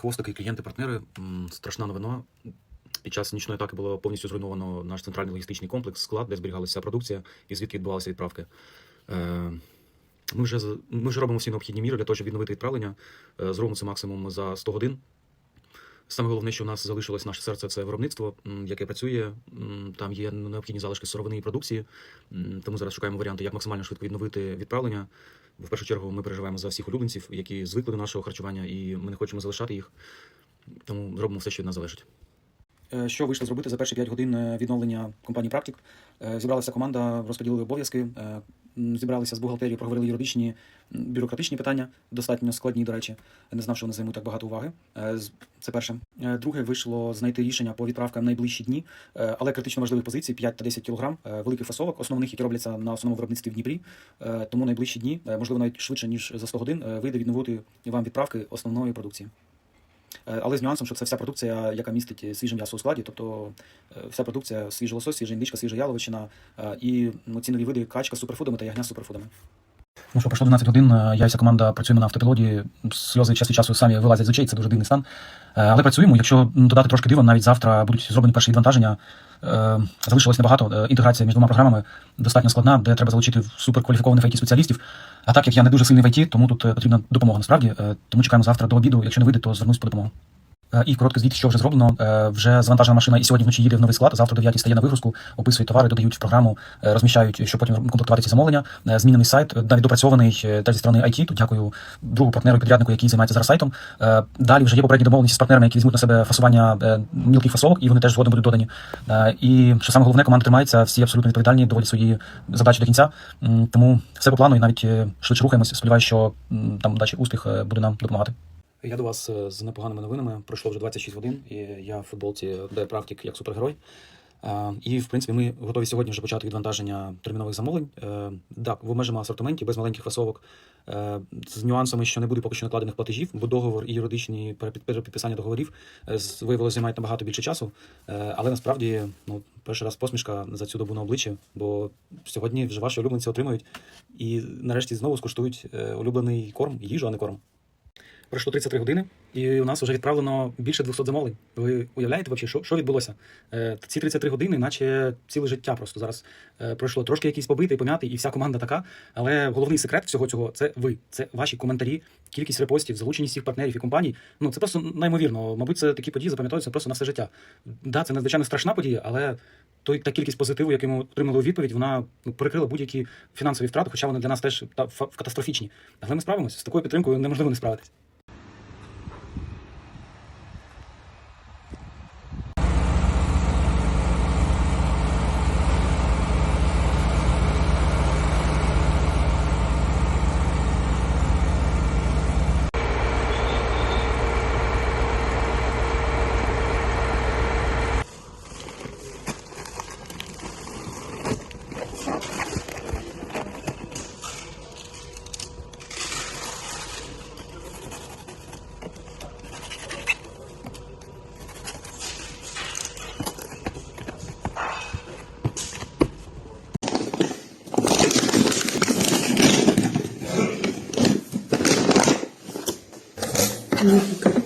хвостики, клієнти, партнери. Страшна новина. Під час нічної атаки було повністю зруйновано наш центральний логістичний комплекс, склад, де зберігалася продукція і звідки відбувалися відправки. Е, Ми вже, ми вже робимо всі необхідні міри для того, щоб відновити відправлення. Е, Зробимо це максимум за 100 годин. Саме головне, що у нас залишилось наше серце, це виробництво, яке працює. Там є необхідні залишки сировини і продукції. Тому зараз шукаємо варіанти, як максимально швидко відновити відправлення. В першу чергу ми переживаємо за всіх улюбленців, які звикли до нашого харчування, і ми не хочемо залишати їх. Тому зробимо все, що від нас залежить. Е, Що вийшло зробити за перші 5 годин е, відновлення компанії Практик? Е, Зібралася команда, розподілили обов'язки, зібралися з бухгалтерії, проговорили юридичні бюрократичні питання, достатньо складні, до речі. Не знав, що вони займуть так багато уваги. Це перше. Друге, вийшло знайти рішення по відправкам в найближчі дні, але критично важливих позицій 5 та 10 кг великих фасовок, основних, які робляться на основному виробництві в Дніпрі. Тому найближчі дні, можливо, навіть швидше ніж за 100 годин, вийде відновити вам відправки основної продукції. Е, Але з нюансом, що це вся продукція, яка містить свіже м'ясо у складі, тобто е, вся продукція свіжий лосось, свіжа індичка, свіжа яловичина е, і ну, ці нові види качка з суперфудами та ягня з суперфудами. Ну що, пройшло 12 годин, е, я і вся команда працюємо на автопілоті, сльози час від часу самі вилазять з очей, це дуже дивний стан. Е, Але працюємо, якщо додати трошки дива, навіть завтра будуть зроблені перші відвантаження. Е, Залишилось небагато. Е, Інтеграція між двома програмами достатньо складна, де треба залучити суперкваліфікованих it спеціалістів. А так як я не дуже сильний в IT, тому тут потрібна допомога насправді. Тому чекаємо завтра до обіду. Якщо не вийде, то звернусь по допомогу. Е, І короткий звіт, що вже зроблено. Е, Вже завантажена машина і сьогодні вночі їде в новий склад. Завтра о 9 стає на вигрузку, описують товари, додають в програму, е, розміщають, щоб потім комплектувати ці замовлення. Змінений сайт, навіть допрацьований теж зі сторони IT. Тут дякую другу партнеру і підряднику, який займається зараз сайтом. Далі вже є попередні домовленості з партнерами, які візьмуть на себе фасування мілких фасовок, і вони теж згодом будуть додані. І що саме головне, команда тримається, всі абсолютно відповідальні, доводять свої задачі до кінця. Тому все по плану і навіть швидше рухаємося. Сподіваюся, що там далі успіх буде нам допомагати. Я до вас е, з непоганими новинами. Пройшло вже 26 годин, і я в футболці де практик як супергерой. Е, І, в принципі, ми готові сьогодні вже почати відвантаження термінових замовлень. Е, Так, в обмеженому асортименті, без маленьких фасовок, е, з нюансами, що не буде поки що накладених платежів, бо договор і юридичні перепідписання договорів е, виявилося займають набагато більше часу. Е, Але насправді, ну, перший раз посмішка за цю добу на обличчі, бо сьогодні вже ваші улюбленці отримають і нарешті знову скуштують е, улюблений корм, їжу, а не корм. Пройшло 33 години, і у нас вже відправлено більше 200 замовлень. Ви уявляєте, вообще, що, що відбулося? Е, ці 33 години, наче ціле життя просто зараз е, пройшло. Трошки якийсь побитий, пом'ятий, і вся команда така. Але головний секрет всього цього це ви, це ваші коментарі, кількість репостів, залученість всіх партнерів і компаній. Ну це просто неймовірно. Мабуть, це такі події запам'ятаються просто на все життя. Да, це надзвичайно страшна подія, але той та кількість позитиву, який ми отримали у відповідь, вона ну, перекрила будь-які фінансові втрати, хоча вони для нас теж та, катастрофічні. Але ми справимося з такою підтримкою неможливо не справитись. significa